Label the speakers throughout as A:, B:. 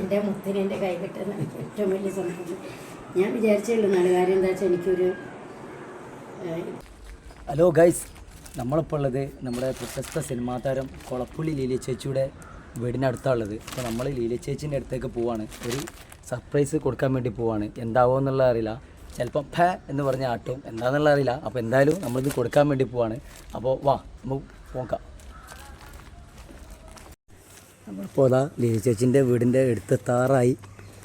A: എന്റെ മുത്തിന് എന്റെ കൈ കിട്ടുന്ന ഏറ്റവും വലിയ സന്തോഷം. ഞാൻ വിചാരിച്ചുള്ളൂ നല്ല കാര്യം എന്താ വെച്ചാൽ എനിക്കൊരു
B: ഹലോ ഗൈസ് നമ്മളിപ്പോൾ ഉള്ളത് നമ്മുടെ പ്രശസ്ത സിനിമാ താരം കൊളപ്പുള്ളി ലീല ചേച്ചിയുടെ വീടിനടുത്താണുള്ളത് അപ്പോൾ നമ്മൾ ലീല ചേച്ചീന്റെ അടുത്തേക്ക് പോവാണ്. ഒരു സർപ്രൈസ് കൊടുക്കാൻ വേണ്ടി പോവാണ്. എന്താവോ എന്നുള്ളത് അറിയില്ല. ചിലപ്പം ഫ എന്ന് പറഞ്ഞ ആട്ടും. എന്താണെന്നുള്ള അറിയില്ല. അപ്പോൾ എന്തായാലും നമ്മളിത് കൊടുക്കാൻ വേണ്ടി പോവാണ്. അപ്പോൾ വാ നമുക്ക് പോക്കാം നമ്മളിപ്പോൾ അതാ ലീല ചേച്ചിന്റെ വീടിന്റെ താറായി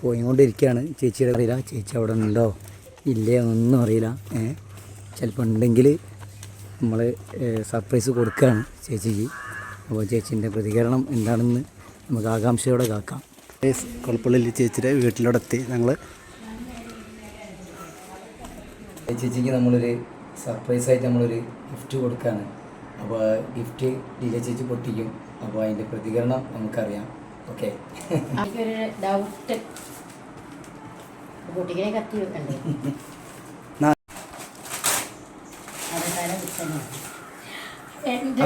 B: പോയിക്കൊണ്ടിരിക്കുകയാണ്. ചേച്ചിയുടെ അറിയില്ല ചേച്ചി അവിടെ ഉണ്ടോ? ഇല്ലേ? ഒന്നും അറിയില്ല. ഏ? ചിലപ്പോൾ ഉണ്ടെങ്കിൽ നമ്മൾ സർപ്രൈസ് കൊടുക്കുകയാണ് ചേച്ചിക്ക്. അപ്പോൾ ചേച്ചീന്റെ പ്രതികരണം എന്താണെന്ന് നമുക്ക് ആകാംക്ഷയോടെ കാക്കാം
C: കുളപ്പള്ളി ചേച്ചിയുടെ വീട്ടിലോടെ എത്തി ഞങ്ങൾ
B: ചേച്ചിക്ക് നമ്മളൊരു സർപ്രൈസായിട്ട് നമ്മളൊരു ഗിഫ്റ്റ് കൊടുക്കുകയാണ്. അപ്പോൾ ഗിഫ്റ്റ് ലീല ചേച്ചി പൊട്ടിക്കും. അപ്പോൾ അതിന്റെ പ്രതികരണം നമുക്കറിയാം. ഓക്കെ.
A: എനിക്കൊരു ഡൗട്ട് കുട്ടികളെ കത്തി വെക്കണ്ടേ?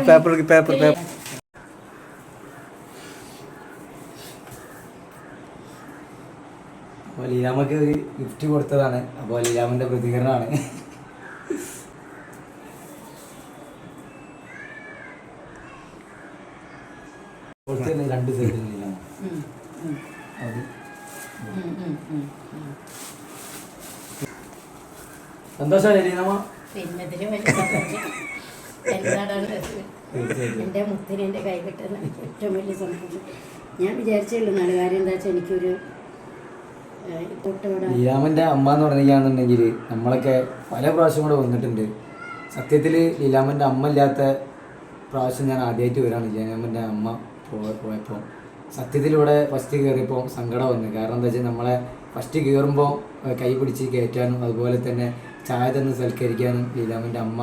C: പേപ്പർ പേപ്പർ പേപ്പർ
B: അപ്പോൾ ലീലാമ്മക്ക് ഒരു ഗിഫ്റ്റ് കൊടുത്തതാണ്. അപ്പോൾ ലീലാമ്മന്റെ പ്രതികരണമാണ്. കൊടുത്തത് രണ്ട് അത്
A: പിന്നെ എന്റെ മുത്തിന് എന്റെ കൈ കിട്ടുന്ന ഏറ്റവും വലിയ സന്തോഷം. ഞാൻ വിചാരിച്ചുള്ളൂ നല്ല കാര്യം എന്താ വെച്ചാൽ എനിക്കൊരു ലീലാമന്റെ
B: ലീലാമന്റെ അമ്മ എന്ന് പറഞ്ഞിരിക്കുകയാണെന്നുണ്ടെങ്കിൽ നമ്മളൊക്കെ പല പ്രാവശ്യം കൂടെ വന്നിട്ടുണ്ട്. സത്യത്തിൽ ലീലാമന്റെ അമ്മ ഇല്ലാത്ത പ്രാവശ്യം ഞാൻ ആദ്യമായിട്ട് വരാണ്. ലീലാമന്റെ അമ്മ പോയപ്പോൾ സത്യത്തിലൂടെ ഫസ്റ്റ് കയറിയപ്പോൾ സങ്കടം വന്നു. കാരണം എന്താ വെച്ചാൽ നമ്മളെ ഫസ്റ്റ് കയറുമ്പോൾ കൈ പിടിച്ച് കയറ്റാനും അതുപോലെ തന്നെ ചായ തന്ന് സൽക്കരിക്കാനും ലീലാമന്റെ അമ്മ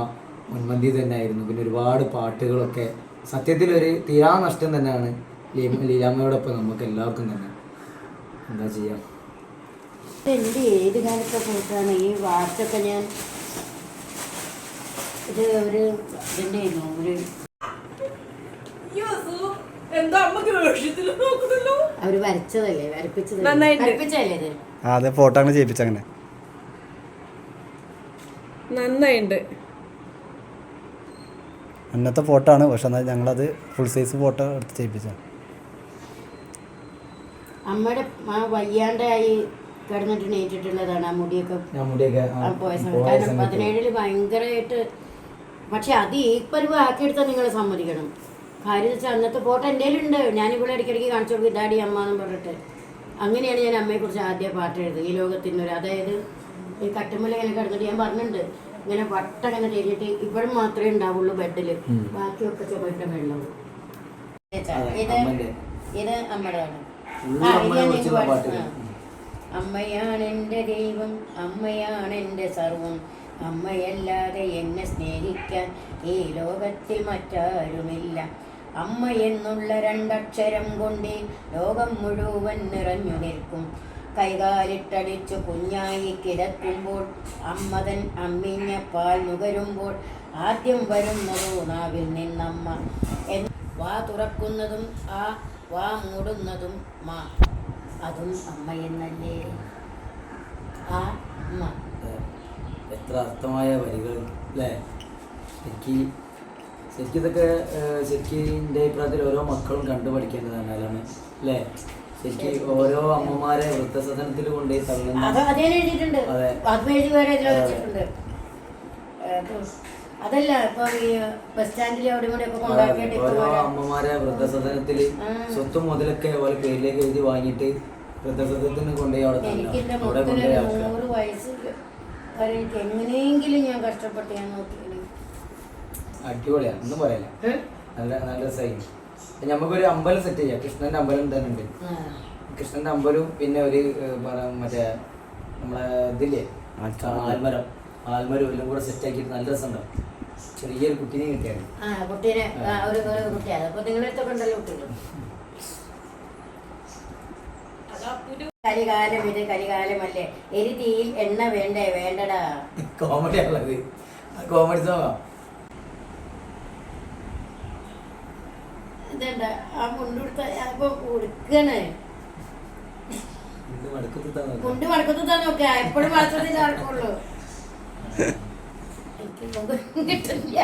B: മുൻപന്തി തന്നെ ആയിരുന്നു പിന്നെ ഒരുപാട് പാട്ടുകളൊക്കെ സത്യത്തിൽ ഒരു തീരാ നഷ്ടം തന്നെയാണ് ലീലാമ്മയോടൊപ്പം നമുക്ക് എല്ലാവർക്കും തന്നെ. എന്താ ചെയ്യാം?
A: എന്റെ ഏത് കാലത്തെ ഫോട്ടോയാണ് ഈ വാർത്തയൊക്കെ ഞാൻ ഇത് ഒരു ഇതിന്റെ ഒരു
D: എന്താ അമ്മയ്ക്ക് വേഷത്തിൽ നോക്കണല്ലോ?
A: അവർ വരച്ചതല്ലേ വരപ്പിച്ചത്
D: നന്നായിട്ടുണ്ട്.
A: വരപ്പിച്ചതല്ലേ ഇത്?
C: ആ അതെ ഫോട്ടോ അങ്ങനെ ചെയ്യിപ്പിച്ച അങ്ങനെ.
D: നന്നായിണ്ട്.
C: അന്നത്തെ ഫോട്ടോ ആണ് പക്ഷെ എന്നാൽ ഞങ്ങളത് ഫുൾ സൈസ് ഫോട്ടോ എടുത്ത് ചെയ്യിപ്പിച്ച
A: അമ്മയുടെ ആ വയ്യാണ്ടായി കിടന്നിട്ട് നേരിട്ടുള്ളതാണ് ആ മുടിയൊക്കെ ആ പോയ സമയത്ത്. കാരണം പതിനേഴിൽ ഭയങ്കരമായിട്ട് പക്ഷെ അത് ഈ പരുവ് ആക്കിയെടുത്താൽ നിങ്ങൾ സമ്മതിക്കണം. കാര്യം വെച്ചാൽ അന്നത്തെ ഫോട്ടോ എന്റെ ഉണ്ട് ഞാനിവിടെ ഇടയ്ക്കിടയ്ക്ക് കാണിച്ചു കൊടുക്കും ഡാഡി അമ്മ എന്ന് പറഞ്ഞിട്ട്. അങ്ങനെയാണ് ഞാൻ അമ്മയെക്കുറിച്ച് ആദ്യം പാട്ട് എഴുതുന്നത് ഈ ലോകത്തിനൊരു അതായത് ഈ കട്ടുമല ഇങ്ങനെ കിടന്നിട്ട് ഞാൻ പറഞ്ഞിട്ടുണ്ട് ഇങ്ങനെ വട്ടം ഇങ്ങനെ തിരിഞ്ഞിട്ട് ഇപ്പോഴും മാത്രമേ ഉണ്ടാവുള്ളൂ ബെഡിൽ ബാക്കിയൊക്കെ ചുമട്ട വെള്ളം. ഇത്. ഇത് അമ്മയുടെയാണ്. അമ്മയാണ് എന്റെ ദൈവം അമ്മയാണ് എന്റെ സർവം അമ്മയല്ലാതെ എന്നെ സ്നേഹിക്കാൻ ഈ ലോകത്തിൽ മറ്റാരുമില്ല. അമ്മ എന്നുള്ള രണ്ടക്ഷരം കൊണ്ട് ലോകം മുഴുവൻ നിറഞ്ഞു നിൽക്കും. കൈകാലിട്ടടിച്ചു കുഞ്ഞായി കിടക്കുമ്പോൾ അമ്മതൻ അമ്മിഞ്ഞ പാൽ നുകരുമ്പോൾ ആദ്യം വരുന്നതോ നാവിൽ നിന്നമ്മ. വാ തുറക്കുന്നതും ആ വാ മൂടുന്നതും മാ. അതും അമ്മ എന്നല്ലേ? ആ അമ്മ.
B: എത്ര അർത്ഥമായ വരികൾ അല്ലേ? ശരിക്ക് ശരിക്കും ഇതൊക്കെ ശരിക്കും എന്റെ അഭിപ്രായത്തിൽ ഓരോ മക്കളും കണ്ടു പഠിക്കേണ്ടത് തന്നെയാണ് അല്ലേ ശരിക്കും ഓരോ അമ്മമാരെ വൃദ്ധസദനത്തിൽ കൊണ്ടുപോയി തള്ളുന്ന
A: അതല്ല ഇപ്പൊ ഈ ബസ് സ്റ്റാൻഡിൽ അവിടെ ഇവിടെ ഒക്കെ കൊണ്ടാക്കിയിട്ട്
B: ഓരോ അമ്മമാരെ വൃദ്ധസദനത്തിൽ. സ്വത്തും മുതലൊക്കെ ഓരോ പേരിലേക്ക് എഴുതി വാങ്ങിയിട്ട് വൃദ്ധസദനത്തിന് കൊണ്ടുപോയി അവിടെ
A: എനിക്ക് നൂറ് വയസ്സ് എനിക്ക് എങ്ങനെയെങ്കിലും ഞാൻ കഷ്ടപ്പെട്ട് ഞാൻ നോക്കി
B: അടിപൊളിയാണ് ഒന്നും പറയല്ല. നല്ല നല്ല സൈൻ നമുക്കൊരു അമ്പലം സെറ്റ് ചെയ്യാം. കൃഷ്ണന്റെ അമ്പലം തന്നെ ഉണ്ട് കൃഷ്ണന്റെ അമ്പലവും പിന്നെ ഒരു മറ്റേ നമ്മളെ ഇതില്ലേ? ആൽമരം. ആൽമരം. എല്ലാം കൂടെ സെറ്റ് ആക്കിയിട്ട് നല്ല രസമുണ്ടാവും ചെറിയൊരു കുട്ടീനെ കിട്ടിയാണ്
A: ആ കുട്ടീനെ ഒരു ഒരു കുട്ടിയാണ് അപ്പൊ നിങ്ങളെടുത്തൊക്കെ ഉണ്ടല്ലോ കുട്ടികൾ കലികാലം ഇത് കലികാലമല്ലേ? എരിതീയിൽ എണ്ണ വേണ്ടേ വേണ്ടടാ.
B: കോമഡി ആണുള്ളത് കോമഡി സോങ്ങാ
A: ഇതുണ്ട്. ആ മുണ്ടുടുത്ത ഇപ്പൊ ഉടുക്കണ്. മുണ്ട് മടക്കത്താണ് ഒക്കെ എപ്പോഴും വളർത്തത്തിൽ നടക്കുള്ളൂ എനിക്ക് കിട്ടില്ല